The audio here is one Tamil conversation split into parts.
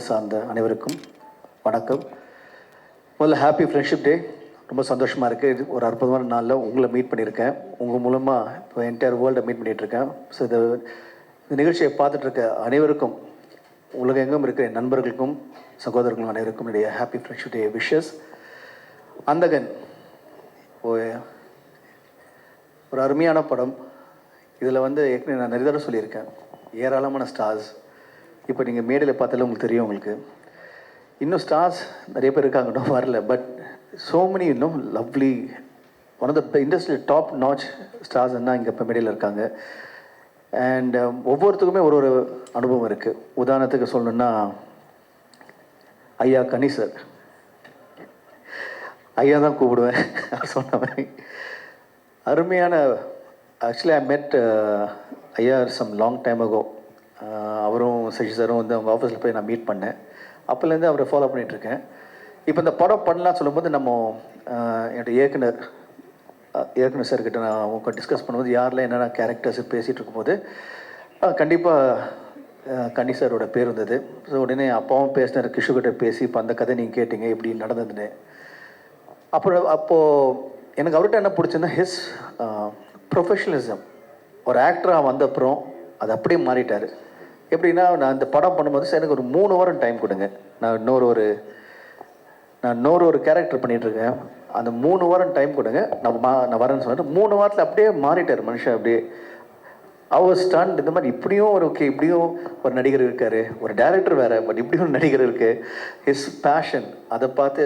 சார்ந்த அனைவருக்கும் வணக்கம். முதல்ல ஹாப்பி ஃப்ரெண்ட்ஷிப் டே ரொம்ப சந்தோஷமாக இருக்குது இது ஒரு அற்புதமான நாளில் உங்களை மீட் பண்ணியிருக்கேன். உங்கள் மூலமாக இப்போ என்டையர் வேர்ல்டை மீட் பண்ணிகிட்ருக்கேன் ஸோ இது இந்த நிகழ்ச்சியை பார்த்துட்டு இருக்க அனைவருக்கும் உலகெங்கும் இருக்கிற என் நண்பர்களுக்கும் சகோதரர்களும் அனைவருக்கும் என்னுடைய ஹாப்பி ஃப்ரெண்ட்ஷிப் டே விஷஸ் அந்தகன் ஓ- ஒரு அருமையான படம். இதில் வந்து ஏற்கனவே நான் நிறைய தடவை சொல்லியிருக்கேன். ஏராளமான ஸ்டார்ஸ் இப்போ நீங்கள் மேடையில் பார்த்தாலும் உங்களுக்கு தெரியும் உங்களுக்கு. இன்னும் ஸ்டார்ஸ் நிறைய பேர் இருக்காங்க வரல. பட் ஸோ மெனி இன்னும் லவ்லி ஒன் ஆஃப் த இண்டஸ்ட்ரியில் டாப் நாச் ஸ்டார்ஸ் என்ன இங்கே இப்போ மேடையில் இருக்காங்க. அண்ட் um, ஒவ்வொருத்துக்குமே ஒரு ஒரு அனுபவம் இருக்குது உதாரணத்துக்கு சொல்லணுன்னா ஐயா கனி சார் ஐயா தான் கூப்பிடுவேன். சொன்ன மாதிரி. அருமையான ஆக்சுவலி ஐ மெட் ஐயா சம் லாங் டைம் அகோ அவரும் சசி சாரும் வந்து அவங்க ஆஃபீஸில் போய் நான் மீட் பண்ணேன். அப்போலேருந்து அவரை ஃபாலோ பண்ணிகிட்ருக்கேன் இப்போ இந்த படம் பண்ணலாம் சொல்லும்போது நம்ம என்னோடய இயக்குனர் இயக்குனர் சார்கிட்ட நான் அவங்க டிஸ்கஸ் பண்ணும்போது யாரில் என்னென்ன கேரக்டர்ஸ் பேசிகிட்டு இருக்கும்போது கண்டிப்பாக கன்னி சாரோட பேர் இருந்தது ஸோ உடனே அப்பாவும் பேசினார் கிஷுக்கிட்ட பேசி இப்போ அந்த கதை நீங்கள் கேட்டீங்க இப்படி நடந்ததுன்னு. அப்புறம் அப்போது எனக்கு அவர்கிட்ட என்ன பிடிச்சதுன்னா ஹிஸ் ப்ரொஃபஷனலிசம் ஒரு ஆக்டராக வந்த அப்புறம் அது அப்படியே மாறிட்டார். எப்படின்னா நான் இந்த படம் பண்ணும்போது சார் எனக்கு ஒரு மூணு வாரம் டைம் கொடுங்க. நான் இன்னொரு ஒரு நான் இன்னொரு ஒரு கேரக்டர் பண்ணிகிட்ருக்கேன் அந்த மூணு வாரம் டைம் கொடுங்க. நான் மா நான் வரேன்னு சொன்னேன் மூணு வாரத்தில் அப்படியே மாறிட்டார் மனுஷன் அப்படியே. அவர் ஸ்டாண்ட் இந்த மாதிரி இப்படியும் ஒரு ஓகே இப்படியும் ஒரு நடிகர் இருக்கார். ஒரு டேரக்டர் வேறு பட் இப்படியும் ஒரு நடிகர் இருக்குது ஹிஸ் பேஷன் அதை பார்த்து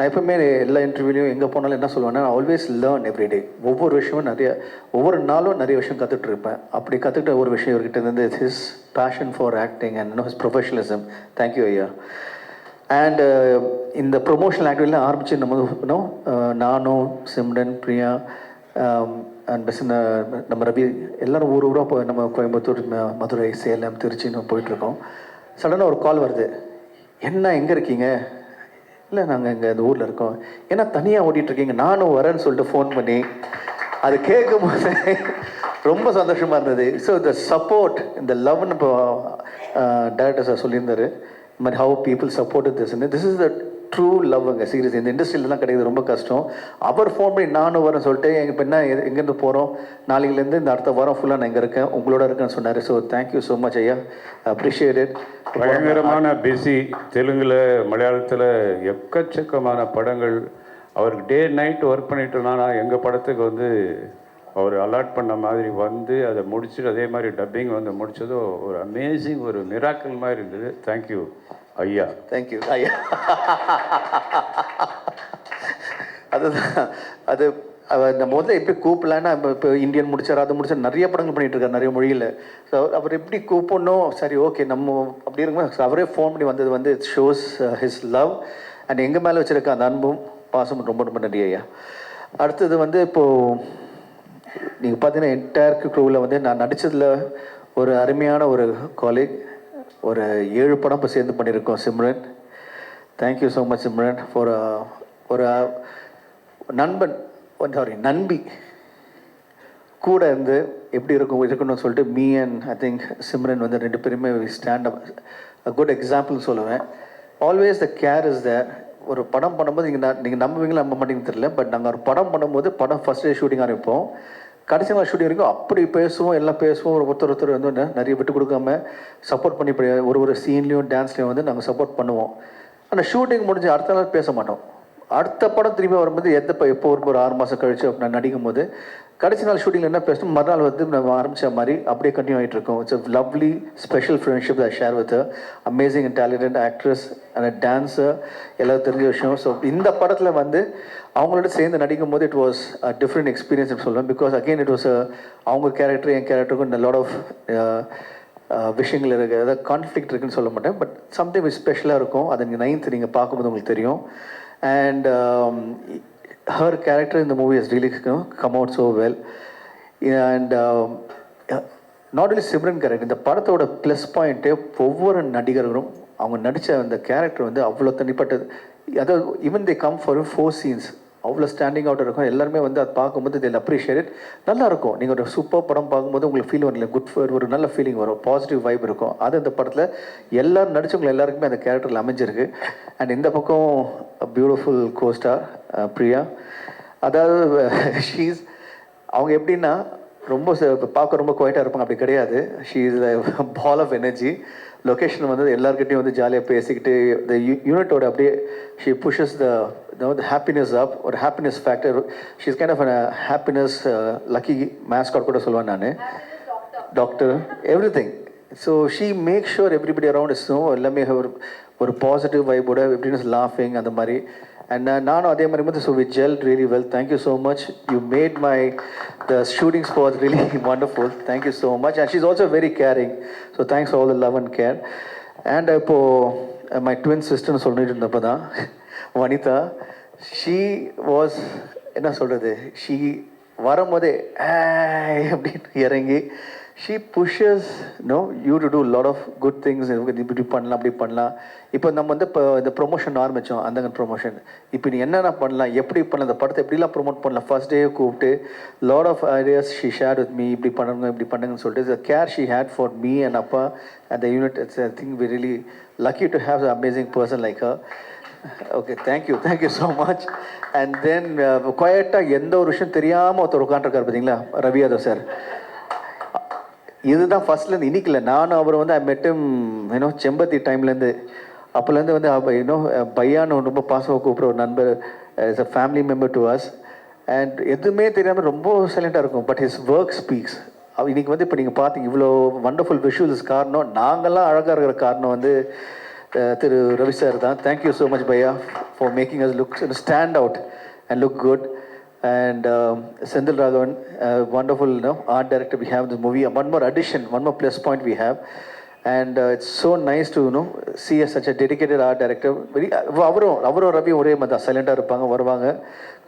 நான் எப்பவுமே எல்லா இன்டர்வியூலையும் எங்கே போனாலும் என்ன சொல்லுவேன்னா ஆல்வேஸ் லேர்ன் எவ்ரிடே ஒவ்வொரு விஷயமும் நிறைய ஒவ்வொரு நாளும் நிறைய விஷயம் கற்றுட்டு இருப்பேன் அப்படி கற்றுக்கிட்ட ஒரு விஷயம் இவர்கிட்ட இருந்து his passion for acting and his professionalism thank you ஐயா. அண்ட் uh, இந்த ப்ரொமோஷனல் ஆக்டிவிட்டியில் ஆரம்பித்து நம்ம இன்னும் uh, நானும் சிம்டன் பிரியா um, அண்ட் பெஸ் uh, நம்ம ரவி எல்லாரும் ஊர் ஊராக போய் நம்ம கோயம்புத்தூர் மதுரை சேலம் திருச்சின்னு போயிட்டுருக்கோம். சடனாக ஒரு கால் வருது. என்ன எங்கே இருக்கீங்க? இல்லை நாங்கள் இங்கே இந்த ஊரில் இருக்கோம். ஏன்னா தனியாக ஓட்டிகிட்டு இருக்கீங்க நானும் வரேன்னு சொல்லிட்டு ஃபோன் பண்ணி அது கேட்கும் போது ரொம்ப சந்தோஷமாக இருந்தது. ஸோ இந்த சப்போர்ட் இந்த லவ்னு இப்போ டேரக்டர் சார் சொல்லியிருந்தார். இந்த மாதிரி how people support this this is the true லவ்ங்க serious இந்த இண்டஸ்ட்ரியிலலாம் கிடையாது ரொம்ப கஷ்டம். அவர் ஃபோன் பண்ணி நானும் வரேன் சொல்லிட்டு எங்கள் இப்போ என்ன எங்கேருந்து போகிறோம் நாளைக்குலேருந்து இந்த அடுத்த வாரம் ஃபுல்லாக நான் இங்கே இருக்கேன். உங்களோட இருக்கேன்னு சொன்னார். So thank you so much ஐயா. அப்ரிஷியேட் இட் பயங்கரமான பிஸி தெலுங்கில் மலையாளத்தில் எக்கச்சக்கமான படங்கள். அவருக்கு டே நைட் ஒர்க் பண்ணிட்டு இருந்தானா எங்கள் படத்துக்கு வந்து அவர் அலாட் பண்ண மாதிரி வந்து அதை முடிச்சுட்டு அதே மாதிரி டப்பிங் வந்து முடித்ததோ ஒரு அமேசிங் ஒரு மிராக்கல் மாதிரி இருந்தது. தேங்க்யூ ஐயா. தேங்க்யூ ஐயா. அதுதான். அது அவர் நம்ம முதல்ல எப்படி கூப்பிடலான்னா இப்போ இப்போ இந்தியன் முடிச்சார் அது முடிச்சார் நிறைய படங்கள் பண்ணிகிட்டு இருக்காரு நிறைய மொழியில். ஸோ அவர் எப்படி கூப்பிடணும்? சரி ஓகே நம்ம அப்படி இருக்கும்போது அவரே ஃபோன் பண்ணி வந்தது வந்து it shows his uh, love and எங்கள் மேலே வச்சுருக்க அந்த அன்பும் பாசமும் ரொம்ப ரொம்ப நன்றி ஐயா. அடுத்தது வந்து இப்போது நீங்கள் பார்த்தீங்கன்னா என்டையர் க்ரூவில் வந்து நான் நடித்ததில் ஒரு அருமையான ஒரு காலேஜ் ஒரு ஏழு படம் இப்போ சேர்ந்து பண்ணியிருக்கோம் Simran. Thank you so much Simran for uh, ஒரு uh, நண்பன் சாரி நண்பி கூட இருந்து எப்படி இருக்கும் இருக்கணும்னு சொல்லிட்டு me and I think Simran வந்து ரெண்டு பேருமே ஸ்டாண்ட் அப் குட் எக்ஸாம்பிள்னு சொல்லுவேன். Always the care is there ஒரு படம் பண்ணும்போது நீங்கள் நீங்கள் நம்புவீங்களா நம்ப மாட்டீங்கன்னு தெரியல பட் நாங்கள் ஒரு படம் பண்ணும்போது படம் ஃபஸ்ட் டே ஷூட்டிங் ஆரம்பிப்போம் கடைசி நாள் ஷூட்டிங் வரைக்கும் அப்படி பேசுவோம் எல்லாம் பேசுவோம். ஒரு ஒருத்தர் ஒருத்தர் வந்து நிறைய விட்டு கொடுக்காம சப்போர்ட் பண்ணி இப்படி ஒரு ஒரு சீன்லேயும் டான்ஸ்லேயும் வந்து நாங்கள் சப்போர்ட் பண்ணுவோம். ஆனால் ஷூட்டிங் முடிஞ்சு அடுத்த நாள் பேச மாட்டோம். அடுத்த படம் திரும்பி வரும்போது எந்த இப்போ எப்போ ஒரு ஆறு மாதம் கழிச்சு நான் நடிக்கும் போது கடைசி நாள் ஷூட்டிங்கில் என்ன பேசணும்? மறுநாள் வந்து நம்ம ஆரம்பித்த மாதிரி அப்படியே கண்டினியூ ஆகிட்டு இருக்கோம். It's lovely special friendship I share with amazing and talented actress and dancer எல்லாம் தெரிஞ்ச விஷயம். ஸோ இந்த படத்தில் வந்து அவங்களோட சேர்ந்து நடிக்கும் போது இட் வாஸ் டிஃப்ரெண்ட் எக்ஸ்பீரியன்ஸ் சொல்லுவேன் பிகாஸ் அகெயின் இட் வாஸ் அவங்க கேரக்டர் என் கேரக்டருக்கும் லாட் ஆஃப் விஷயங்கள் இருக்குது அதாவது கான்ஃப்ளிக்ட் இருக்குன்னு சொல்ல மாட்டேன். பட் சம்திங் ஸ்பெஷலாக இருக்கும். அதை நீங்கள் நைன்த் நீங்கள் பார்க்கும்போது உங்களுக்கு தெரியும். அண்ட் ஹர் கேரக்டர் இந்த movie is really come out so well and not only Simran character இந்த படத்தோட ப்ளஸ் பாயிண்ட்டே ஒவ்வொரு நடிகர்களும் அவங்க நடித்த அந்த கேரக்டர் வந்து அவ்வளோ தனிப்பட்டது. அதாவது even they come for four scenes அவ்வளோ ஸ்டாண்டிங் அவுட் இருக்கும். எல்லாருமே வந்து அதை பார்க்கும்போது தில் அப்ரிஷியேட் நல்லா இருக்கும். நீங்கள் ஒரு சூப்பர் படம் பார்க்கும்போது உங்களுக்கு ஃபீல் வரல. குட் ஒரு நல்ல ஃபீலிங் வரும். பாசிட்டிவ் வைப் இருக்கும். அது அந்த படத்தில் எல்லாரும் நடிச்சவங்க எல்லாருக்குமே அந்த கேரக்டரில் அமைஞ்சிருக்கு. அண்ட் இந்த பக்கம் பியூட்டிஃபுல் கோஸ்டார் பிரியா அதாவது ஷீஸ் அவங்க எப்படின்னா ரொம்ப ச- பார்க்க ரொம்ப குவைட்டாக இருப்பாங்க. அப்படி கிடையாது. She is full of energy location வந்து எல்லாருக்கிட்டையும் வந்து ஜாலியாக பேசிக்கிட்டு இந்த யூனிட்டோட அப்படியே she pushes the happiness of ஒரு happiness factor she's kind of happiness lucky mascot கூட சொல்லுவேன் நான். Doctor everything so she make sure everybody around is எல்லாமே ஒரு ஒரு பாசிட்டிவ் வைபோட எப்படின்னு லாஃபிங் அந்த மாதிரி. அண்ட் நானும் அதே மாதிரி வந்து so we gel really well thank you so much you made my the shooting spot really wonderful thank you so much and she's also very caring so thanks all the love and care and இப்போது மை ட்வின் சிஸ்டர்னு சொல்லிட்டு இருந்தப்போ தான் வனிதா ஷீ வாஸ் என்ன சொல்கிறது ஷீ வரும்போதே அப்படின்னு இறங்கி she pushes no you to do lot of good things இப்படி பண்ணலாம் அப்படி பண்ணலாம். இப்போ நம்ம வந்து இப்போ இந்த ப்ரொமோஷன் ஆரம்பித்தோம் அந்த ப்ரொமோஷன் இப்போ நீ என்னென்ன பண்ணலாம் எப்படி பண்ணலாம் இந்த படத்தை எப்படிலாம் ப்ரொமோட் பண்ணலாம்? ஃபர்ஸ்ட் டே கூப்பிட்டு lot of ideas she share with me இப்படி பண்ணுங்க இப்படி பண்ணுங்கன்னு சொல்லிட்டு care she had for me and அப்பா அந்த unit it's I think we really lucky to have amazing person like her okay thank you thank you so much and then குவாய்ட்டாக எந்த ஒரு விஷயம் தெரியாமல் ஒருத்தர் உட்காந்துருக்காரு பார்த்தீங்களா ரவி யாதவ் சார் இதுதான் ஃபர்ஸ்ட்லேருந்து இன்னைக்கு இல்லை நானும் அவர் வந்து ஐ மெட்டும் ஏன்னோ செம்பத்தி டைம்லேருந்து அப்போலேருந்து வந்து இன்னும் பையான்னு ரொம்ப பாசமாக கூப்பிட்ற ஒரு நண்பர் is a family member to us and எதுவுமே தெரியாமல் ரொம்ப சைலண்ட்டாக இருக்கும். பட் ஹிஸ் ஒர்க் ஸ்பீக்ஸ் இன்னைக்கு வந்து இப்போ நீங்கள் பார்த்தீங்க இவ்வளோ வண்டர்ஃபுல் விஷுவல்ஸ் காரணம் நாங்கள்லாம் அழகாக இருக்கிற காரணம் வந்து திரு ரவி சார் தான். Thank you so much Bhaiya for making us look stand out and look good and um, Sendil Raghavan, uh, wonderful you know, art director we have in this movie. One more addition, one more plus point we have. And it's so nice to to see us such a dedicated art director very அவரும் அவரும் ரவி ஒரே மாதிரி தான். சைலண்டாக இருப்பாங்க வருவாங்க.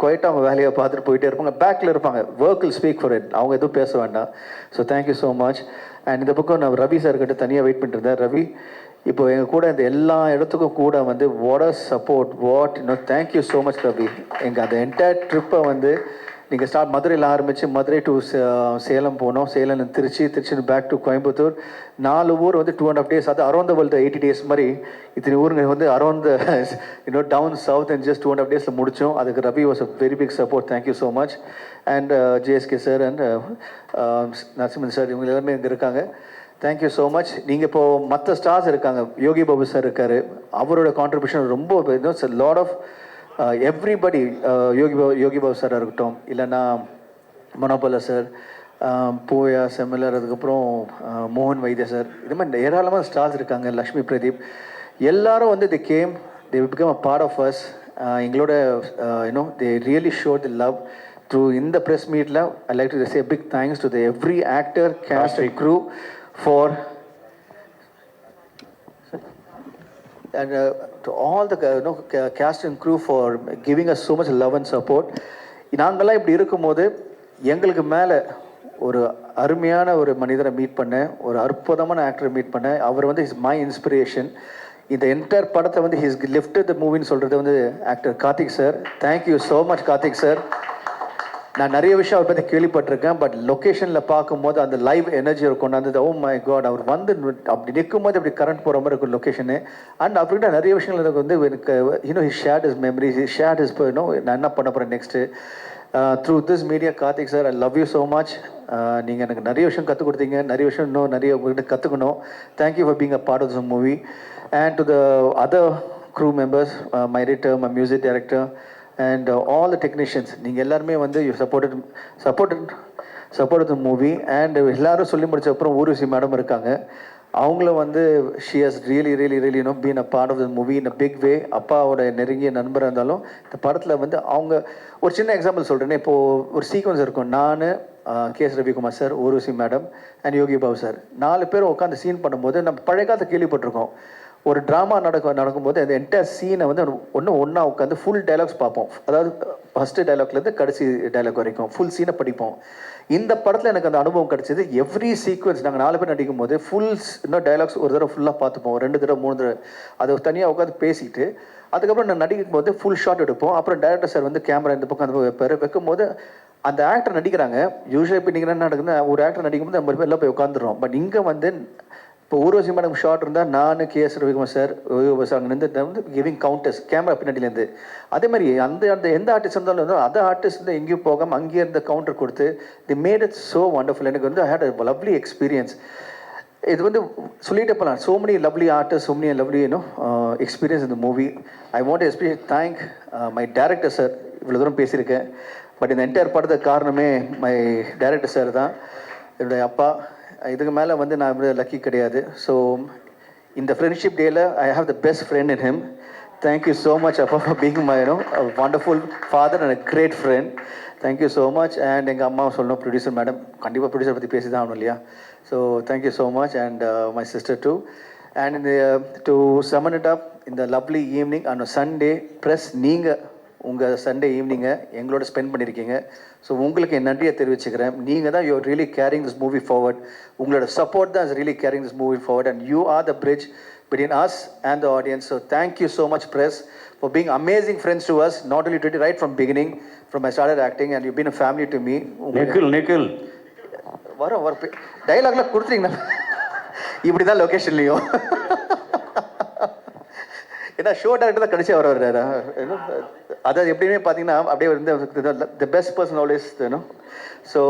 குவைட்டாக அவங்க வேலையை பார்த்துட்டு போயிட்டே இருப்பாங்க. பேக்கில் இருப்பாங்க. Work will speak for it அவங்க எதுவும் பேச வேண்டாம். So thank you so much and இந்த பக்கம் நான் ரவி சார் கிட்ட தனியாக வெயிட் பண்ணிட்டு இருந்தேன். ரவி இப்போ எங்கள் கூட இந்த எல்லா இடத்துக்கும் கூட வந்து வாட் அ சப்போர்ட் வாட் இன்னும் thank you so much Ravi. எங்கள் அந்த என்டையர் ட்ரிப்பை வந்து நீங்கள் ஸ்டார்ட் மதுரையில் ஆரம்பித்து மதுரை டு சேலம் போனோம். Salem Trichy Trichy back to Coimbatore. நாலு ஊர் வந்து டூ அண்ட் ஆஃப் டேஸ் அது அரௌண்ட் வேர்ல்டு எயிட்டி டேஸ் மாதிரி இத்தனை ஊருங்க வந்து around you know down south and just two and half டேஸில் முடித்தோம் அதுக்கு Ravi was a very big support thank you so much and JSK sir and Narasimhan sir இவங்க எல்லாருமே இங்கே இருக்காங்க. தேங்க்யூ ஸோ மச் நீங்கள் இப்போது மற்ற ஸ்டார்ஸ் இருக்காங்க. யோகி பாபு சார் இருக்கார். அவரோட கான்ட்ரிபியூஷன் ரொம்ப lot of everybody Yogi Babu Yogi Babu சாராக இருக்கட்டும் இல்லைன்னா மனோபல சார் பூயா செமிலர் அதுக்கப்புறம் மோகன் வைத்திய சார் இது மாதிரி ஏராளமான ஸ்டார்ஸ் இருக்காங்க லக்ஷ்மி பிரதீப் எல்லாரும் வந்து the game they become a part of us எங்களோட you know they really show the love through இந்த ப்ரெஸ் மீட்டில் I like to say big thanks to the every actor cast and crew for and uh, to all the you know, cast and crew for giving us so much love and support. நாங்கள்லாம் இப்படி இருக்கும்போது எங்களுக்கு மேலே ஒரு அருமையான ஒரு மனிதரை மீட் பண்ணேன் ஒரு அற்புதமான ஆக்டரை மீட் பண்ணேன் அவர் வந்து இஸ் மை இன்ஸ்பிரேஷன் இந்த என்டையர் படத்தை வந்து ஹிஸ் லிஃப்ட் த மூவின்னு சொல்கிறது வந்து actor Karthik sir thank you so much Karthik sir நான் நிறைய விஷயம் அவர் பற்றி கேள்விப்பட்டிருக்கேன் பட் லொக்கேஷனில் பார்க்கும்போது அந்த லைவ் எனர்ஜி கொண்டாந்து ஓ oh மை காட் அவர் வந்து அப்படி நிற்கும் போது அப்படி கரண்ட் போகிற மாதிரி இருக்கும் லொக்கேஷனு அண்ட் அப்படின்னா நிறைய விஷயங்கள் எனக்கு வந்து எனக்கு you know he shared his memories he shared his you know நான் என்ன பண்ண போகிறேன் next through this media Karthik sir I love you so much நீங்கள் எனக்கு நிறைய விஷயம் கற்றுக் கொடுத்தீங்க நிறைய விஷயம் இன்னும் நிறைய உங்கள்கிட்ட கற்றுக்கணும் thank you for being a part of this movie and to the other crew members, uh, my editor, my music director, and all the technicians நீங்கள் எல்லாருமே வந்து you support support support the movie and எல்லாரும் சொல்லி முடிச்ச அப்புறம் ஊர்வசி மேடம் இருக்காங்க. அவங்களும் வந்து she has really really really no been a part of the movie in a big way அப்பாவோட நெருங்கிய நண்பராக இருந்தாலும் இந்த படத்தில் வந்து அவங்க ஒரு சின்ன எக்ஸாம்பிள் சொல்கிறேன்னு இப்போது ஒரு சீக்வன்ஸ் இருக்கும். நான் K S Ravikumar sir Urvashi madam and Yogi Babu sir நாலு பேர் உட்காந்து சீன் பண்ணும்போது நம்ம பழைய காலத்தை கேள்விப்பட்டிருக்கோம். ஒரு ட்ராமா நடக்க நடக்கும்போது அந்த என்டையர் சீனை வந்து ஒன்று ஒன்றா உட்காந்து ஃபுல் டைலாக்ஸ் பார்ப்போம். அதாவது ஃபஸ்ட்டு டைலாக்லேருந்து கடைசி டைலாக் வரைக்கும் ஃபுல் சீனை படிப்போம். இந்த படத்தில் எனக்கு அந்த அனுபவம் கிடைச்சது எவ்ரி சீக்வன்ஸ் நாங்கள் நாலு பேர் நடிக்கும் போது ஃபுல் இன்னும் டைலாக்ஸ் ஒரு தடவை ஃபுல்லாக பார்த்துப்போம். ரெண்டு தடவை மூணு தடவை. அதை தனியாக உட்காந்து பேசிட்டு அதுக்கப்புறம் நான் நடிக்கும் போது ஃபுல் ஷாட் எடுப்போம். அப்புறம் டேரக்டர் சார் வந்து கேமரா இந்த பக்கம் அந்த பக்கம் வைக்கும் போது அந்த ஆக்டர் நடிக்கிறாங்க. யூஸ்வலாக இப்போ நீங்கள் என்ன நடக்குதுன்னா ஒரு ஆக்டர் நடிக்கும் போது நம்ம எல்லாம் போய் உட்காந்துரும் பட் இங்கே வந்து இப்போ ஊர்வசி மேடம் ஷார்ட் இருந்தால் நான் K S Ravikumar sir sir அங்கே நின்று வந்து கிவிங் கவுண்டர்ஸ் கேமரா பின்னாடிலேருந்து அதே மாதிரி அந்த அந்த எந்த ஆர்டிஸ்ட் இருந்தாலும் வந்து அந்த ஆர்டிஸ்ட் வந்து எங்கேயும் போகாமல் அங்கேயே இருந்த கவுண்டர் கொடுத்து they made it so wonderful எனக்கு வந்து I had a lovely experience இது வந்து சொல்லிட்டே போகலாம் so many lovely artist so many lovely you know experience இந்த movie I want experience thank my director sir இவ்வளோ தூரம் பேசியிருக்கேன். பட் இந்த என்டையர் படத்துக்கு காரணமே மை டேரக்டர் சார் தான். என்னுடைய அப்பா. இதுக்கு மேலே வந்து நான் வந்து லக்கி கிடையாது. ஸோ இந்த ஃப்ரெண்ட்ஷிப் டேயில் I have the best friend in him thank you so much அப்பா for being my you know wonderful father and great friend thank you so much and எங்கள் அம்மா சொல்லணும் ப்ரொடியூசர் மேடம் கண்டிப்பாக ப்ரொடியூசர் பற்றி பேசி தான் ஆகணும் இல்லையா? So thank you so much and my sister too and இந்த டு சமன் இட் அப் இந்த lovely evening and Sunday plus நீங்கள் உங்கள் சண்டே ஈவினிங்கை எங்களோட ஸ்பெண்ட் பண்ணியிருக்கீங்க ஸோ உங்களுக்கு என் நன்றியை தெரிவிச்சுக்கிறேன். நீங்கள் தான் your really caring this movie forward உங்களோட சப்போர்ட் தான் is really caring this movie forward and you are the bridge and the audience. So thank you so much, press, for being amazing friends to us, not only today, right from beginning, from I started acting, and you've been a family to me. Nikhil Nikhil. வரோம் வர டைலாக்லாம் கொடுத்துட்டீங்கன்னா இப்படி தான் லொக்கேஷன்லையும் ஏன்னா ஷோ டேரக்டர் தான் கடைசியாக வர வர்றாரு அதாவது எப்படியுமே பார்த்தீங்கன்னா அப்படியே வந்து த பெஸ்ட் பர்சன் ஆல்வேஸ் வேணும் so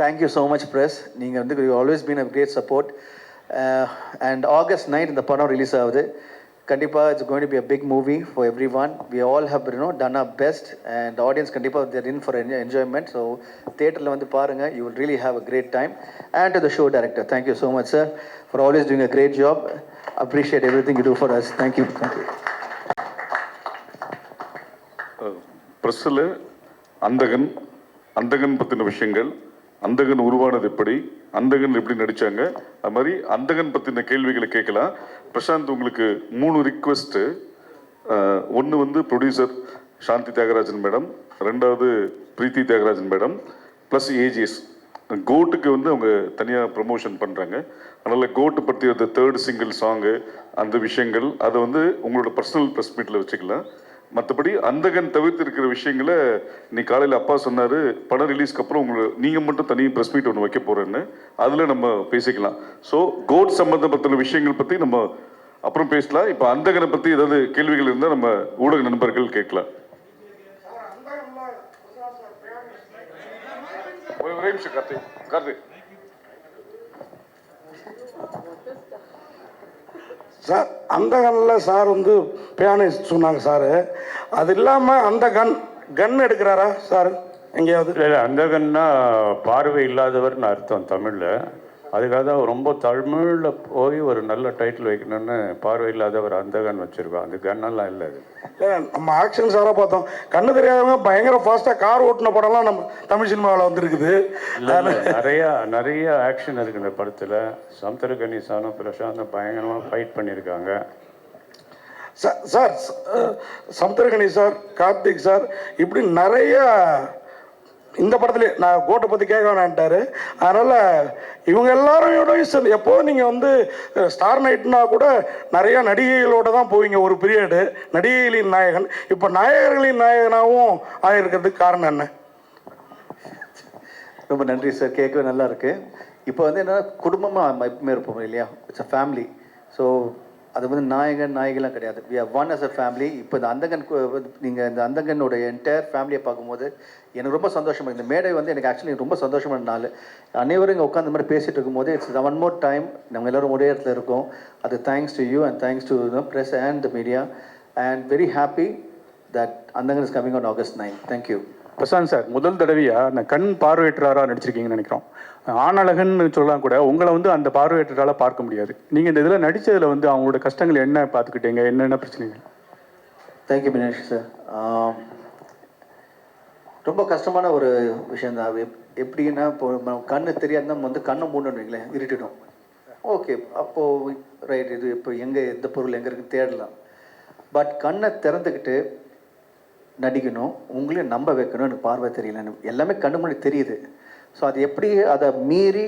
thank you so much press நீங்கள் வந்து always been a great support and August nine இந்த படம் ரிலீஸ் ஆகுது. கண்டிப்பாக it's going be a big movie for everyone we all have you know done a best and audience கண்டிப்பாக there in for enjoyment so தேட்டரில் வந்து பாருங்கள் you will really have a great time and to the show director thank you so much sir for always doing a great job appreciate everything you do for us thank you thank you ப்ரெஸ்ஸில் Andhagan அந்தகன் பற்றின விஷயங்கள் அந்தகன் உருவானது எப்படி அந்தகன் எப்படி நடித்தாங்க அது மாதிரி அந்தகன் பற்றின கேள்விகளை கேட்கலாம். பிரசாந்த் உங்களுக்கு மூணு ரிக்வெஸ்ட்டு ஒன்று வந்து ப்ரொடியூசர் சாந்தி தியாகராஜன் மேடம் ரெண்டாவது Preethi Thiyagarajan madam plus AGS கோட்டுக்கு வந்து அவங்க தனியாக ப்ரமோஷன் பண்ணுறாங்க அதனால் கோட்டு பற்றி அந்த தேர்ட் சிங்கிள் சாங்கு அந்த விஷயங்கள் அதை வந்து உங்களோட பர்சனல் ப்ரெஸ் மீட்டில் வச்சுக்கலாம். மற்றபடி அந்தகன் தவிர்த்து இருக்கிற விஷயங்களை இன்னைக்கு காலையில் அப்பா சொன்னார் படம் ரிலீஸ்க்கு அப்புறம் உங்களை நீங்கள் மட்டும் தனியாக ப்ரெஸ் மீட் ஒன்று வைக்க போகிறேன்னு அதில் நம்ம பேசிக்கலாம். ஸோ கோட் சம்மந்தப்பட்ட விஷயங்கள் பற்றி நம்ம அப்புறம் பேசலாம். இப்போ அந்தகனை பற்றி ஏதாவது கேள்விகள் இருந்தால் நம்ம ஊடக நண்பர்கள் கேட்கலாம். ஒரே ஒரே நிமிஷம் கார்த்தி கார்த்தி சார் அந்த கன்னில் சார் வந்து பியானிஸ்ட் சொன்னாங்க சார். அது இல்லாமல் அந்த கன் கன் எடுக்கிறாரா சார்? எங்கேயாவது? இல்லை அந்த அந்தகன்னா பார்வை இல்லாதவர்னு அர்த்தம் தமிழில். அதுக்காக தான் ரொம்ப தமிழில் போய் ஒரு நல்ல டைட்டில் வைக்கணும்னு பார்வை இல்லாதவர் அந்தகன் வச்சுருக்கோம். அந்த கன்னெல்லாம் இல்லை அது. நம்ம ஆக்ஷன் சாராக பார்த்தோம். கண்ணு தெரியாதவங்க பயங்கர ஃபாஸ்ட்டாக கார் ஓட்டின படம்லாம் நம்ம தமிழ் சினிமாவில் வந்திருக்குது. நிறையா நிறைய ஆக்ஷன் இருக்கு இந்த படத்தில். சமுத்திரகனி சானும் பிரசாந்தும் பயங்கரமாக ஃபைட் பண்ணியிருக்காங்க. Sir sir ah, Samuthirakani sir Karthik sir இப்படி நிறைய இந்த படத்துல நான் கோட்டை பற்றி கேட்க வேணான்ட்டாரு அதனால் இவங்க எல்லாரோடையும் சேர்ந்து எப்போதும் நீங்கள் வந்து ஸ்டார் நைட்னா கூட நிறையா நடிகைகளோட தான் போவீங்க ஒரு பீரியடு நடிகைகளின் நாயகன். இப்போ நாயகர்களின் நாயகனாகவும் ஆகிருக்கிறதுக்கு காரணம் என்ன? ரொம்ப நன்றி சார். கேட்கவே நல்லா இருக்கு. இப்போ வந்து என்னன்னா குடும்பமாக எப்பவுமே இருப்போம் இல்லையா? இட்ஸ் அ ஃபேமிலி ஸோ அது வந்து நாயகன் நாயகிலாம் கிடையாது. We are one as a family இப்போ இந்த அந்தகன் நீங்கள் இந்த அந்தகனோட என்டையர் ஃபேமிலியை பார்க்கும்போது எனக்கு ரொம்ப சந்தோஷமாக இந்த மேடை வந்து எனக்கு ஆக்சுவலி ரொம்ப சந்தோஷமான நாள். அனைவரும் இங்கே உட்காந்து மாதிரி பேசிகிட்டு இருக்கும்போது இட்ஸ் ஒன் மோர் டைம் நம்ம எல்லாரும் ஒரே இடத்துல இருக்கோம். அது thanks to you and thanks to press and the media and very happy that Andhagan is coming on August nine thank you Prashanth sir முதல் தடவையா? அந்த கண் பார்வையற்றாராக நடிச்சிருக்கீங்கன்னு நினைக்கிறோம். ஆணழகன்னு சொல்லலாம் கூட உங்களை வந்து அந்த பார்வையற்றரால பார்க்க முடியாது. நீங்க இந்த இதில் நடிச்சதுல வந்து அவங்களோட கஷ்டங்கள் என்ன பார்த்துக்கிட்டீங்க? என்னென்ன பிரச்சனைகள்? தேங்க்யூ பினேஷ் சார் ரொம்ப கஷ்டமான ஒரு விஷயம் தான். எப்படின்னா இப்போ கண்ணு தெரியாத நம்ம வந்து கண்ணை மூடணுங்களேன் வைங்களேன் இருட்டிடும் ஓகே அப்போது ரைட் இது இப்போ எங்கே எந்த பொருள் எங்கே இருக்குன்னு தேடலாம். பட் கண்ணை திறந்துக்கிட்டு நடிக்கணும் உங்களையும் நம்ப வைக்கணும் எனக்கு பார்வை தெரியல. எல்லாமே கண்ணு முன்னாடி தெரியுது. ஸோ அது எப்படி அதை மீறி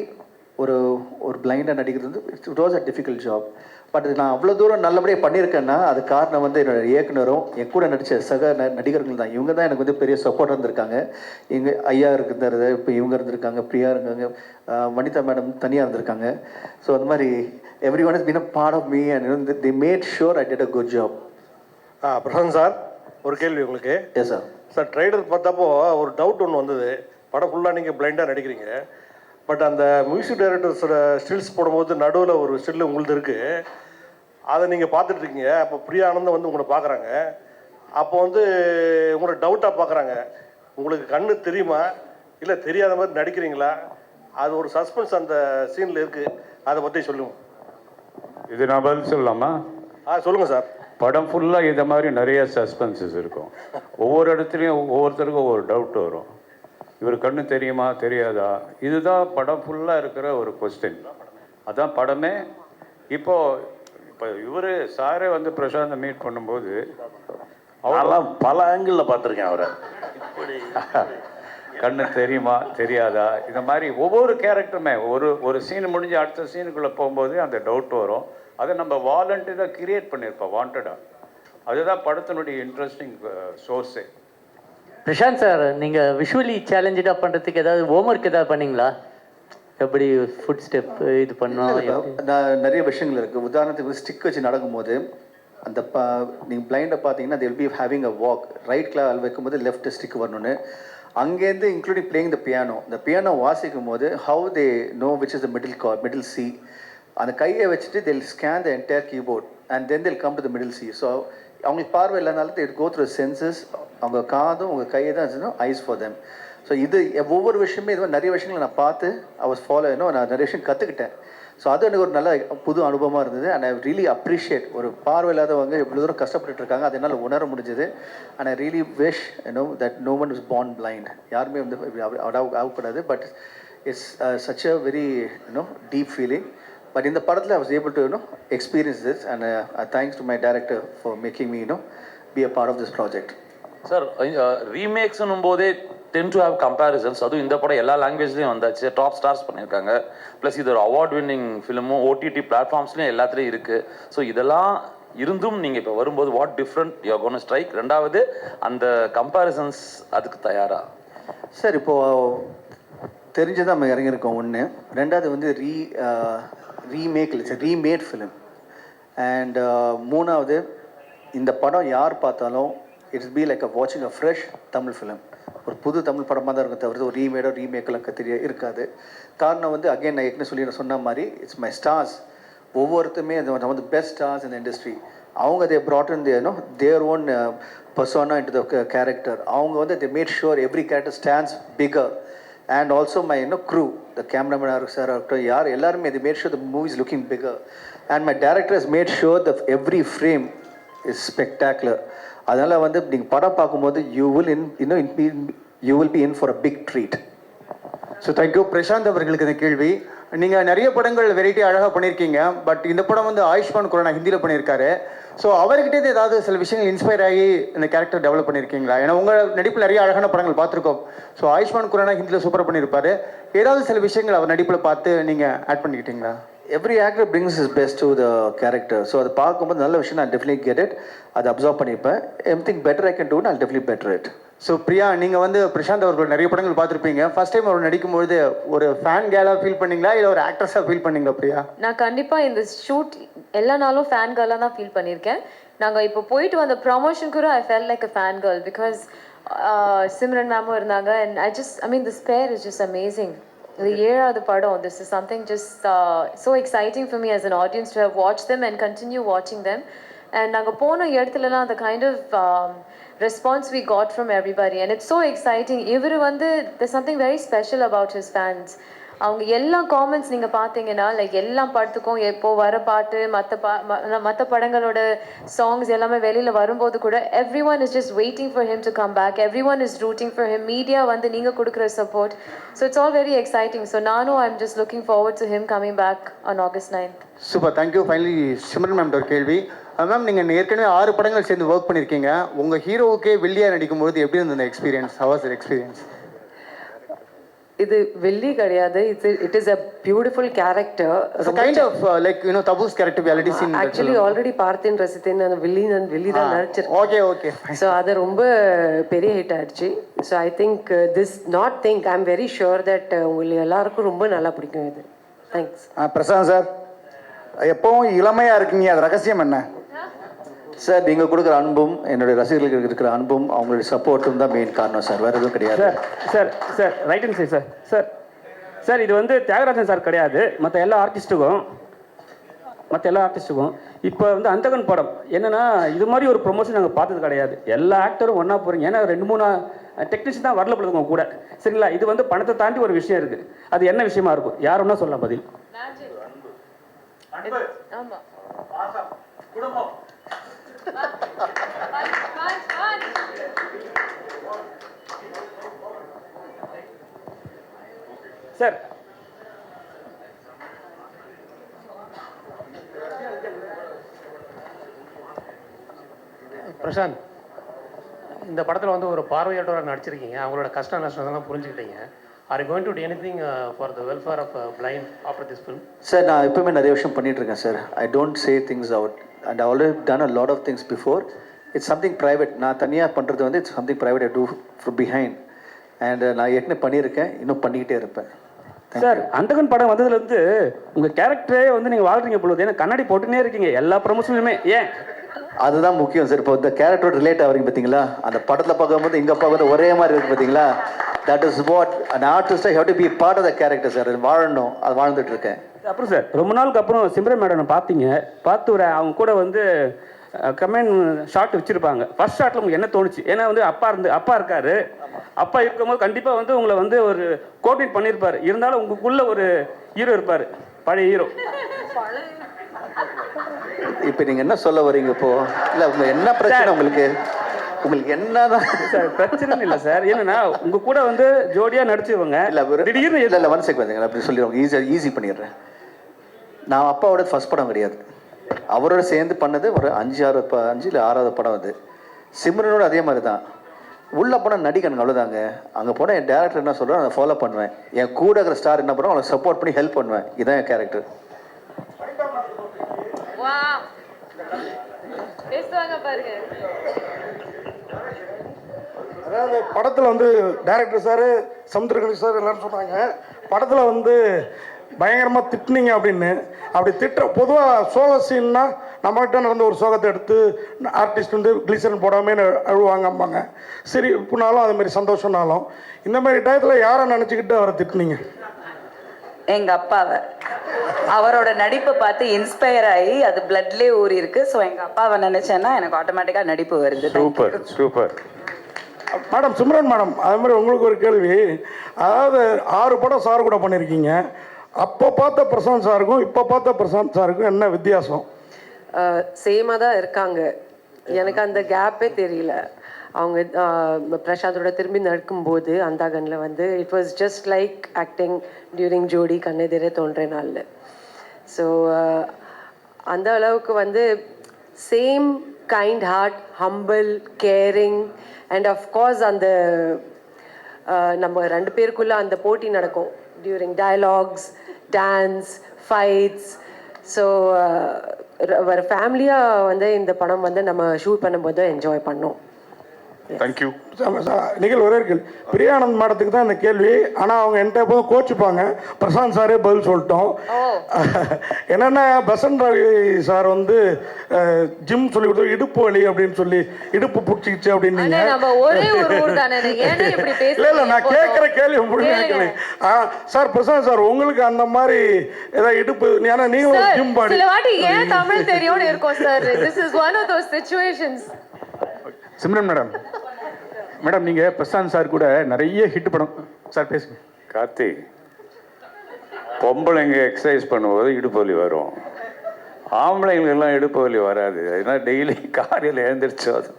ஒரு ஒரு பிளைண்டாக நடிக்கிறது வந்து it was a difficult job but நான் அவ்வளோ தூரம் நல்லபடியாக பண்ணியிருக்கேன்னா அது காரணம் வந்து என்னோட இயக்குனரும் என் கூட நடித்த சக ந- நடிகர்கள் தான். இவங்க தான் எனக்கு வந்து பெரிய சப்போர்ட் இருந்திருக்காங்க. இங்கே ஐயா இருக்கிறது இப்போ இவங்க இருந்திருக்காங்க பிரியா இருக்காங்க வனிதா மேடம் தனியாக இருந்திருக்காங்க. ஸோ அந்த மாதிரி everyone is been a part of me and they made sure I did a good job ah Prashanth sir ஒரு கேள்வி உங்களுக்கு. எஸ் சார் சார் ட்ரைலர் பார்த்தப்போ ஒரு டவுட் ஒன்று வந்தது. படம் ஃபுல்லாக நீங்கள் பிளைண்டாக நடிக்கிறீங்க. பட் அந்த மியூசிக் டைரக்டர்ஸோட ஸ்டில்ஸ் போடும்போது நடுவில் ஒரு ஸ்டில் உங்களுது இருக்குது அதை நீங்கள் பார்த்துட்டு இருக்கீங்க. அப்போ பிரியா ஆனந்தம் வந்து உங்களை பார்க்குறாங்க. அப்போ வந்து உங்களை டவுட்டாக பார்க்குறாங்க. உங்களுக்கு கண்ணு தெரியுமா? இல்லை தெரியாத மாதிரி நடிக்கிறீங்களா? அது ஒரு சஸ்பென்ஸ் அந்த சீனில் இருக்குது அதை பற்றி சொல்லுங்க. இது நான் பதில் சொல்லலாமா? ஆ சொல்லுங்கள் சார் படம் ஃபுல்லாக இதை மாதிரி நிறைய சஸ்பென்சஸ் இருக்கும். ஒவ்வொரு இடத்துலையும் ஒவ்வொருத்தருக்கும் ஒவ்வொரு டவுட் வரும். இவர் கண்ணு தெரியுமா தெரியாதா? இதுதான் படம் ஃபுல்லாக இருக்கிற ஒரு கொஸ்டின் அதான் படமே. இப்போ இப்போ இவர் சாரே வந்து பிரசாந்தை மீட் பண்ணும்போது நான்லாம் பல ஆங்கிளில் பார்த்துருக்கேன் அவரை. கண்ணு தெரியுமா தெரியாதா? இந்த மாதிரி ஒவ்வொரு கேரக்டருமே ஒரு ஒரு சீன் முடிஞ்சு அடுத்த சீனுக்குள்ளே போகும்போது அந்த டவுட் வரும். அதை நம்ம வாலண்டியராக கிரியேட் பண்ணியிருப்போம் வாண்டடாக அதுதான் படத்தினுடைய இன்ட்ரெஸ்டிங் சோர்ஸே பிரசாந்த் சார் நீங்க விஷுவலி சேலஞ்சடா பண்றதுக்கு ஏதாவது ஹோம்ஒர்க் ஏதாவது பண்ணீங்களா? எப்படி ஃபுட் ஸ்டெப் இது பண்ணோம்? நான் நிறைய விஷயங்கள் இருக்குது உதாரணத்துக்கு ஸ்டிக் வச்சு நடக்கும்போது அந்த ப நீங்கள் பிளைண்டை பார்த்தீங்கன்னா they'll be having a walk. Right கிளால் வைக்கும்போது லெஃப்ட் ஸ்டிக் வரணும்னு. அங்கேருந்து இன்க்ளூடிங் பிளேயிங் த பியானோ இந்த பியானோ வாசிக்கும் போது how they know which is the middle car middle C அந்த கையை வச்சுட்டு till scan the entire keyboard and then till come to the middle C so அவங்களுக்கு பார்வை இல்லைனாலும் இட் கோ த்ரூ சென்சஸ் அவங்க காதும் உங்கள் கையை தான் ஐஸ் ஃபார் தெம் ஸோ இது ஒவ்வொரு விஷயமே இது மாதிரி நிறைய விஷயங்களை நான் பார்த்து ஐ வாஸ் ஃபாலோ இன்னும் நான் நிறைய விஷயம் கற்றுக்கிட்டேன் ஸோ அது எனக்கு ஒரு நல்ல புது அனுபவமாக இருந்தது அண்ட் ஐ ரியலி அப்ரிஷியேட் ஒரு பார்வை இல்லாதவங்க இவ்வளோ தூரம் கஷ்டப்பட்டுட்டு இருக்காங்க அது என்னால் உணர முடிஞ்சது and I really wish no that no one is born blind யாருமே வந்து ஆகக்கூடாது but it's such a very you know deep feeling but இந்த படத்தில் I was able to you know experience this and thanks to my director for making me you know be a part of this project sir ரீமேக்ஸ்னும் போதே டென் டு ஹேவ் கம்பேரிசன்ஸ் அதுவும் இந்த படம் எல்லா லாங்குவேஜ்லேயும் வந்தாச்சு. டாப் ஸ்டார்ஸ் பண்ணியிருக்காங்க. ப்ளஸ் இது ஒரு அவார்ட் வின்னிங் ஃபிலிமும் ஓடிடி பிளாட்ஃபார்ம்ஸ்லையும் எல்லாத்துலேயும் இருக்குது ஸோ இதெல்லாம் இருந்தும் நீங்கள் இப்போ வரும்போது what different you gone strike ரெண்டாவது அந்த கம்பேரிசன்ஸ் அதுக்கு தயாரா? சார் இப்போது தெரிஞ்சு நம்ம இறங்கியிருக்கோம் ஒன்று ரெண்டாவது வந்து ரீ ரீமேக் இல்லை ரீமேட் ஃபிலிம் அண்ட் மூணாவது இந்த படம் யார் பார்த்தாலும் இட்ஸ் பி லைக் அ வாட்சிங் அ ஃப்ரெஷ் தமிழ் ஃபிலிம் ஒரு புது தமிழ் படமாக தான் இருக்கும் தவிர்த்து ஒரு ரீமேடோ ரீமேக்கெல்லாம் தெரிய இருக்காது. காரணம் வந்து அகைன் நான் ஏற்கனவே சொல்லி நான் சொன்ன மாதிரி இட்ஸ் மை ஸ்டார்ஸ் ஒவ்வொருத்தருமே அந்த வந்து பெஸ்ட் ஸ்டார்ஸ் இந்த இண்டஸ்ட்ரி அவங்க they brought in their own their own their into the uh, persona அவங்க வந்து they made sure every character stands bigger and also my இன்னும் க்ரூ த கேமராமேனாக சார் ஆகட்டும் யார் எல்லாருமே இது made sure the movie's looking bigger and my director is made sure the every frame is spectacular அதனால் வந்து நீங்கள் படம் பார்க்கும்போது யூ வில் இன் இன்னும் in you will be in for a big treat so thank you Prashanth அவர்களுக்கு இந்த கேள்வி நீங்கள் நிறைய படங்கள் வெரைட்டி அழகாக பண்ணியிருக்கீங்க பட் இந்த படம் வந்து ஆயுஷ்மான் குரானா ஹிந்தியில் பண்ணியிருக்காரு ஸோ அவர்கிட்ட ஏதாவது சில விஷயங்கள் இன்ஸ்பயர் ஆகி இந்த கேரக்டர் டெவலப் பண்ணியிருக்கீங்களா ஏன்னா உங்கள் நடிப்பில் நிறைய அழகான படங்கள் பார்த்துருக்கோம். ஸோ ஆயுஷ்மான் குரானா ஹிந்தியில் சூப்பராக பண்ணியிருப்பாரு ஏதாவது சில விஷயங்கள் அவர் நடிப்பில் பார்த்து நீங்கள் add பண்ணிக்கிட்டீங்களா? Every actor brings is best to the character so அதை பார்க்கும்போது நல்ல விஷயம் நான் டெஃபினெட்லி கெட் இட் அதை அப்சர்வ் பண்ணிப்பேன். Everything better I can do நான் definitely better it so Priya நீங்கள் வந்து பிரசாந்த் அவர்கள் நிறைய படங்கள் பார்த்துருப்பீங்க. ஃபர்ஸ்ட் டைம் அவர் நடிக்கும்பொழுது ஒரு ஃபேன் கேலாக ஃபீல் பண்ணீங்களா? இல்லை ஒரு ஆக்ட்ரஸாக ஃபீல் பண்ணீங்களா பிரியா? நான் கண்டிப்பா இந்த ஷூட் எல்லா நாளும் ஃபேன் கேர்லாக தான் ஃபீல் பண்ணியிருக்கேன். நாங்க இப்போ போயிட்டு வந்த ப்ரமோஷன் கூட I felt like a fan girl because Simran மேமும் இருந்தாங்க. And I just I mean this pair is just amazing இது ஏழாவது படம். This is something just so exciting for me an audience to have watched them and continue watching them. And நாங்கள் போன இடத்துலலாம் அந்த kind of response we got from everybody. And it's so exciting. இவர் வந்து there's something very special about his fans. அவங்க எல்லா காமெண்ட்ஸ் நீங்கள் பார்த்தீங்கன்னா லைக் எல்லா படத்துக்கும் எப்போ வர பாட்டு மற்ற பா மற்ற படங்களோட சாங்ஸ் எல்லாமே வெளியில் வரும்போது கூட everyone is just waiting for him to come back everyone is rooting for him media வந்து நீங்கள் கொடுக்குற support so it's all very exciting so நானும் I am just looking forward to him coming back on August ninth super thank you finally Simran ma'am ஒரு கேள்வி. Uh, மேம் நீங்கள் ஏற்கனவே ஆறு படங்கள் சேர்ந்து ஒர்க் பண்ணியிருக்கீங்க உங்கள் ஹீரோவுக்கே வெள்ளியாக நடிக்கும்போது எப்படி இருந்தது எக்ஸ்பீரியன்ஸ் ஹவர்ஸ் எக்ஸ்பீரியன்ஸ் இது வெள்ளி கிடையாது. It's it is a beautiful character kind of like you know Tabu's character already seen actually already பார்த்தேன் ரசித்தேன். அந்த வெள்ளி நான் வெள்ளி தான் நடிச்சிருக்கேன். ஓகே ஓகே ஸோ அது ரொம்ப பெரிய ஹிட் ஆயிடுச்சு. So I think this not think I am very sure that உங்களுக்கு எல்லாருக்கும் ரொம்ப நல்லா பிடிக்கும் இது. தேங்க்ஸ் பிரசாந்த் சார் எப்பவும் இளமையா இருக்கீங்க. அது ரகசியம் என்ன? சார் நீங்கள் கொடுக்குற அன்பும் என்னுடைய ரசிகர்களுக்கு இருக்கிற அன்பும் அவங்களுடைய சப்போர்ட்டும் தான் மெயின் காரணம் சார். வேறு எதுவும் கிடையாது. Sir sir sir right and சரி சார். சார் சார் இது வந்து தியாகராஜன் சார் கிடையாது. மற்ற எல்லா ஆர்டிஸ்ட்டுக்கும் மற்ற எல்லா ஆர்டிஸ்ட்டுக்கும் இப்போ வந்து அந்தகன் படம் என்னன்னா இது மாதிரி ஒரு ப்ரொமோஷன் நாங்கள் பார்த்தது கிடையாது. எல்லா ஆக்டரும் ஒன்றா போகிறீங்க ஏன்னா ரெண்டு மூணு டெக்னீஷியன் தான் வரல போடுங்க கூட. சரிங்களா? இது வந்து பணத்தை தாண்டி ஒரு விஷயம் இருக்குது அது என்ன விஷயமா இருக்கும்? யார் ஒன்றா சொல்லலாம் பதில். ஆமா. சார் பிரசாந்த் இந்த படத்தில் வந்து ஒரு பார்வையற்றவராக நடிச்சிருக்கீங்க. அவங்களோட கஷ்ட நஷ்டம்லாம் புரிஞ்சுக்கிட்டீங்க. Are going to do anything for the welfare of blind after this film sir நான் எப்பவுமே நிறைய விஷயம் பண்ணிட்டு இருக்கேன் sir I don't say things out and already done a lot of things before it's something private நான் தனியாக பண்ணுறது வந்து it's something private I do behind and நான் ஏற்கனவே பண்ணியிருக்கேன். இன்னும் பண்ணிக்கிட்டே இருப்பேன். சார் அந்தகன் படம் வந்ததுலேருந்து உங்கள் கேரக்டரே வந்து நீங்கள் வாழ்றீங்க பொழுது ஏன்னா கண்ணாடி போட்டுனே இருக்கீங்க. எல்லா ப்ரொமோஷன்லையுமே ஏன்? அதுதான் முக்கியம் சார் இப்போ இந்த கேரக்டரோட ரிலேட் ஆகிறீங்க பார்த்தீங்களா அந்த படத்தில் பார்க்கும்போது இங்கே பார்க்கும்போது ஒரே மாதிரி இருக்கு பார்த்தீங்களா that is what an artist have to be part of the character sir வாழணும். அது வாழ்ந்துட்டு இருக்கேன் அப்புறம் சார் ரொம்ப நாளுக்கு அப்புறம் சிம்ரன் மேடம் பார்த்தீங்க. பார்த்து ஒரு அவங்க கூட வந்து கமெண்ட் ஷாட் வச்சிருப்பாங்க. ஃபர்ஸ்ட் ஷாட்ல உங்களுக்கு என்ன தோணுச்சு? ஏன்னா வந்து அப்பா இருந்து அப்பா இருக்காரு. அப்பா இருக்கும்போது கண்டிப்பா வந்து உங்களை வந்து ஒரு கோஆர்டினேட் பண்ணியிருப்பாரு. இருந்தாலும் உங்களுக்குள்ள ஒரு ஹீரோ இருப்பாரு. பழைய ஹீரோ இப்போ நீங்கள் என்ன சொல்ல வரீங்க இப்போ? இல்லை உங்க என்ன பிரச்சனை உங்களுக்கு? உங்களுக்கு என்னதான்? சார் பிரச்சனை இல்லை சார். என்னன்னா உங்க கூட வந்து ஜோடியா நடிச்சவங்க இல்லை திடீர்னு இல்லை இல்லை ஒன் செகண்ட் அப்படி சொல்லிடுவாங்க ஈஸியாக ஈஸி பண்ணிடுறேன். நான் அப்பாவோட ஃபர்ஸ்ட் படம் கிடையாது. அவரோட சேர்ந்து பண்ணது ஒரு அஞ்சு ஆறு ப அஞ்சு இல்லை ஆறாவது படம் அது. சிம்ரனோட அதே மாதிரி தான் உள்ளே போனால் நடிக்கணும் அவ்வளோதாங்க அங்கே போனால் என் டேரக்டர் என்ன சொல்கிறோம் அதை ஃபாலோ பண்ணுவேன். என் கூட இருக்கிற ஸ்டார் என்ன பண்ணுறோம் அவங்களை சப்போர்ட் பண்ணி ஹெல்ப் பண்ணுவேன். இதான் என் கேரக்டர் வா பேசுவாங்க பாருங்க. அதாவது படத்தில் வந்து டைரக்டர் சார் சமுத்திரகணி சார் எல்லாரும் சொன்னாங்க படத்தில் வந்து பயங்கரமாக திட்டினீங்க அப்படின்னு. அப்படி திட்ட பொதுவாக சோக சீன்னா நம்மகிட்ட நடந்த ஒரு சோகத்தை எடுத்து ஆர்டிஸ்ட் வந்து கிளிசரன் போடாமல் அழுவாங்கம்பாங்க. சரி இப்போனாலும் அதுமாரி சந்தோஷம்னாலும். இந்த மாதிரி டயத்தில் யாரை நினச்சிக்கிட்டு அவரை திட்டுனீங்க? எங்கள் அப்பாவை. அவரோட நடிப்பை பார்த்து இன்ஸ்பயர் ஆகி அது பிளட்லேயே ஊறி இருக்கு ஸோ எங்க அப்பாவை நினைச்சேன்னா எனக்கு ஆட்டோமேட்டிக்காக நடிப்பு வருது. Super super. Madam Simran madam அது மாதிரி உங்களுக்கு ஒரு கேள்வி. அதாவது ஆறு படம் சார் கூட பண்ணியிருக்கீங்க அப்போ பார்த்த பிரசாந்த் சாருக்கும் இப்போ பார்த்த பிரசாந்த் சாருக்கும் என்ன வித்தியாசம்? சேமாக தான் இருக்காங்க. எனக்கு அந்த கேப்பே தெரியல. அவங்க பிரசாதோட திரும்பி நடக்கும்போது அந்தாகனில் வந்து it was just like acting during Jodi Kannedhirey Thondrinal. So அந்த அளவுக்கு வந்து same kind heart humble caring and of course அந்த நம்ம ரெண்டு பேருக்குள்ளே அந்த போட்டி நடக்கும். During dialogues dance fights so ஒரு ஃபேமிலியாக வந்து இந்த படம் வந்து நம்ம ஷூட் பண்ணும்போது என்ஜாய் பண்ணோம். தேங்க்யூ நிகழ் ஒரே கேள்வி பிரியானந்த் மேடத்துக்கு தான் இந்த கேள்வி. ஆனால் அவங்க என்கிட்ட எப்போதும் கோச்சுப்பாங்க. பிரசாந்த் சாரே பதில் சொல்லிட்டோம். என்னென்னா பசன் ரவி சார் வந்து ஜிம் சொல்லி கொடுத்து இடுப்பு வலி அப்படின்னு சொல்லி இடுப்பு பிடிச்சிக்கிச்சு இப்படி இல்ல இல்ல நான் கேட்குற கேள்வி. கேள்வி ஆ சார் பிரசாந்த் சார் உங்களுக்கு அந்த மாதிரி ஏதாவது இடுப்பு ஏன்னா நீங்களும் ஜிம் பாடி. ஏன் தமிழ் தெரியும்னு இருக்கும் sir. This is one of those situations Simran madam. Madam நீங்கள் பிரசாந்த் சார் கூட நிறைய ஹிட் படம். சார் பேசுங்க. கார்த்தி பொம்பளைங்க எக்ஸசைஸ் பண்ணும்போது இடுப்பு வலி வரும். ஆம்பளைங்களுக்கெல்லாம் இடுப்பு வலி வராது. ஏன்னா டெய்லி காலையில் எழுந்திரிச்சு அது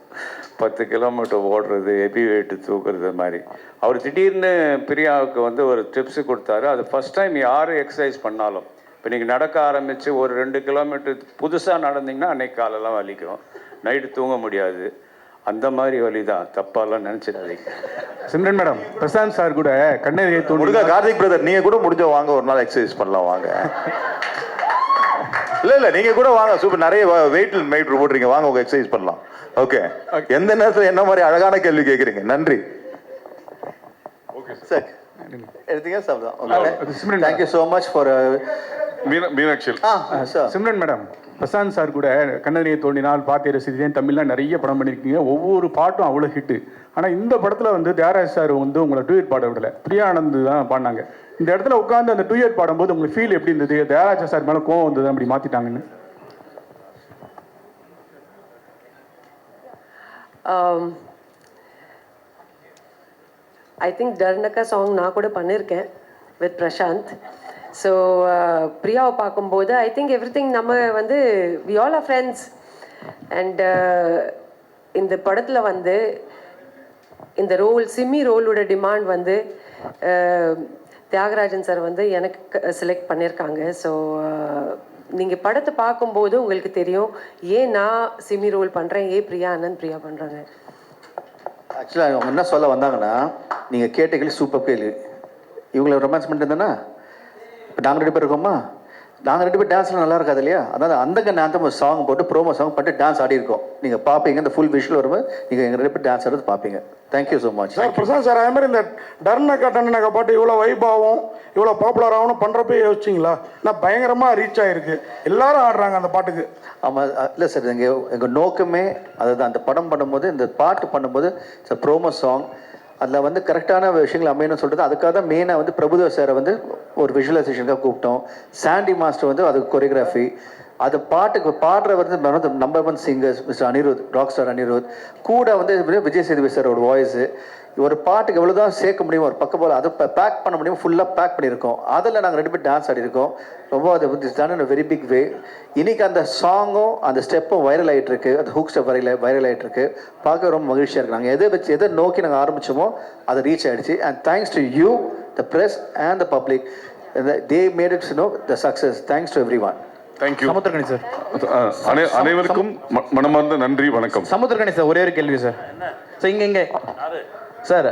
பத்து கிலோமீட்டர் ஓடுறது ஹெவி வெயிட்டு தூக்குறது மாதிரி. அவர் திடீர்னு பிரியாவுக்கு வந்து ஒரு டிப்ஸு கொடுத்தாரு. அது ஃபஸ்ட் டைம் யார் எக்ஸசைஸ் பண்ணாலும். இப்போ நீங்கள் நடக்க ஆரம்பித்து ஒரு ரெண்டு கிலோமீட்டர் புதுசாக நடந்தீங்கன்னா அன்னைக்கு காலெல்லாம் வலிக்கும். நைட்டு தூங்க முடியாது. அந்த மாதிரி வலி தான் தப்பாலாம் நினச்சிடாதீங்க. சிம்ரன் மேடம் பிரசாந்த் சார் கூட கண்ணெதிரை தோண்டி முருகா கார்த்திக் பிரதர் நீங்க கூட முடிஞ்ச வாங்க ஒரு நாள் எக்ஸசைஸ் பண்ணலாம் வாங்க. இல்ல இல்ல நீங்க கூட வாங்க சூப்பர் நிறைய வெயிட் மெயிட் போடுறீங்க வாங்க உங்க எக்ஸசைஸ் பண்ணலாம். ஓகே எந்த நேரத்துல என்ன மாதிரி அழகான கேள்வி கேக்குறீங்க? நன்றி. சார். எடுத்தீங்க sir Simran thank you so much for Meena Meenakshi ah sir Simran madam Prashanth sir கூட கண்ணதிரை தோண்டினால் பாத்திய ரசித்தேன் தமிழ்லாம் நிறைய படம் பண்ணியிருக்கீங்க ஒவ்வொரு பாட்டும் அவ்வளோ ஹிட்டு ஆனால் இந்த படத்தில் வந்து தியாகராஜ் சார் வந்து உங்களை டூயட் பாட விடல. பிரியானந்த் தான் பாடினாங்க. இந்த இடத்துல உட்காந்து அந்த டூயட் பாடும்போது உங்களுக்கு ஃபீல் எப்படி இருந்தது? தியாகராஜ சார் மேலே கோவம் வந்தது அப்படி மாற்றிட்டாங்கன்னு ஐ திங்க் டர்னக்கா சாங் நான் கூட பண்ணியிருக்கேன் வித் பிரசாந்த் ஸோ பிரியாவை uh, பார்க்கும்போது ஐ திங்க் எவ்ரி திங் நம்ம வந்து we all are friends and இந்த படத்தில் வந்து இந்த ரோல் சிம்மி ரோலோட டிமாண்ட் வந்து uh, தியாகராஜன் சார் வந்து எனக்கு செலக்ட் பண்ணியிருக்காங்க ஸோ uh, நீங்கள் படத்தை பார்க்கும்போது உங்களுக்கு தெரியும் ஏன் நான் சிம்மி ரோல் பண்ணுறேன் ஏன் பிரியா அனந்த் பிரியா பண்ணுறாங்க ஆக்சுவலாக அவங்க என்ன சொல்ல வந்தாங்கன்னா நீங்கள் கேட்ட கேள்வி சூப்பர் கேள்வி. இவங்களை ரொமான்ஸ் பண்ணிட்டு இருந்தேன்னா இப்போ நாங்கள் ரெண்டு பேர் இருக்கோமா? நாங்கள் ரெண்டு பேர் டான்ஸ்லாம் நல்லா இருக்காது இல்லையா? அதாவது அந்த ஒரு சாங் போட்டு ப்ரோமோ சாங் பண்ணிட்டு டான்ஸ் ஆடி இருக்கோம். நீங்கள் பார்ப்பீங்க இந்த ஃபுல் விஷுவல் வரும்போது நீங்கள் எங்கள் ரெண்டு பேர் டான்ஸ் ஆடுறது பார்ப்பீங்க thank you so much sir Prashanth sir அதே மாதிரி இந்த டர்னக்கா டன்னக்கா பாட்டு இவ்வளோ வைபாவும் இவ்வளோ பாப்புலர் ஆகணும் பண்ணுறப்ப யோசிச்சிங்களா? நான் பயங்கரமாக ரீச் ஆகிருக்கு எல்லாரும் ஆடுறாங்க அந்த பாட்டுக்கு. ஆமாம் இல்லை சார் எங்கள் எங்கள் நோக்கமே அதுதான். அந்த படம் பண்ணும்போது இந்த பாட்டு பண்ணும்போது இட்ஸ் ப்ரோமோ சாங் அதில் வந்து கரெக்டான விஷயங்கள் அமையணும்னு சொல்கிறது அதுக்காக தான் மெயினாக வந்து பிரபுதேவ் சாரை வந்து ஒரு விஷுவலைசேஷனுக்காக கூப்பிட்டோம். சாண்டி மாஸ்டர் வந்து அது கொரியோகிராஃபி அது பாட்டுக்கு பாடுற வந்து number one singers mister Anirudh rock star Anirudh கூட வந்து விஜய் சேதுபதி சாரோட வாய்ஸு ஒரு பாட்டுக்கு எவ்வளோ தான் சேர்க்க முடியும் ஒரு பக்கம் போல் அதை பேக் பண்ண முடியும் ஃபுல்லாக பேக் பண்ணியிருக்கோம். அதில் நாங்கள் ரெண்டு பேர் டான்ஸ் ஆடிருக்கோம் ரொம்ப அது வந்து டன் வெரி பிக் வே இன்னைக்கு அந்த சாங்கும் அந்த ஸ்டெப்பும் வைரல் ஆகிட்டு இருக்கு அந்த ஹூக் ஸ்டெப் வைரல் வைரல் ஆகிட்டு இருக்கு பார்க்க ரொம்ப மகிழ்ச்சியாக இருக்கு. நாங்கள் எதை வச்சு எதை நோக்கி நாங்கள் ஆரம்பிச்சோமோ அது ரீச் ஆயிடுச்சு. And thanks to you the press and the public they made it's no the success thanks to everyone thank you Samuthirakani sir. அனைவருக்கும் ம- மனமார்ந்த நன்றி வணக்கம். சமுத்திரகணி சார் ஒரே ஒரு கேள்வி சார். சார் இங்க இங்க. சார்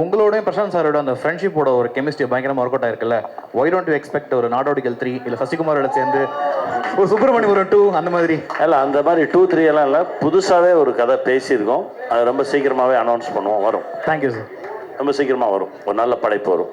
உங்களோடயும் பிரசாந்த் சாரோட அந்த ஃப்ரெண்ட்ஷிப்போட ஒரு கெமிஸ்ட்ரி பயங்கரமா ஒர்க் அவுட் ஆயிருக்குல்ல? ஒய் டோன்ட் யூ எக்ஸ்பெக்ட் ஒரு நாடோடிகள் த்ரீ இல்ல சசிகுமாரோட சேர்ந்து ஒரு சுப்பிரமணியபுரம் டூ அந்த மாதிரி? இல்லை அந்த மாதிரி டூ த்ரீ எல்லாம் இல்லை. புதுசாகவே ஒரு கதை பேசியிருக்கோம். அது ரொம்ப சீக்கிரமாகவே அனௌன்ஸ் பண்ணுவோம். வரும். தேங்க்யூ சார் ரொம்ப சீக்கிரமாக வரும். ஒரு நல்ல படைப்பு வரும்.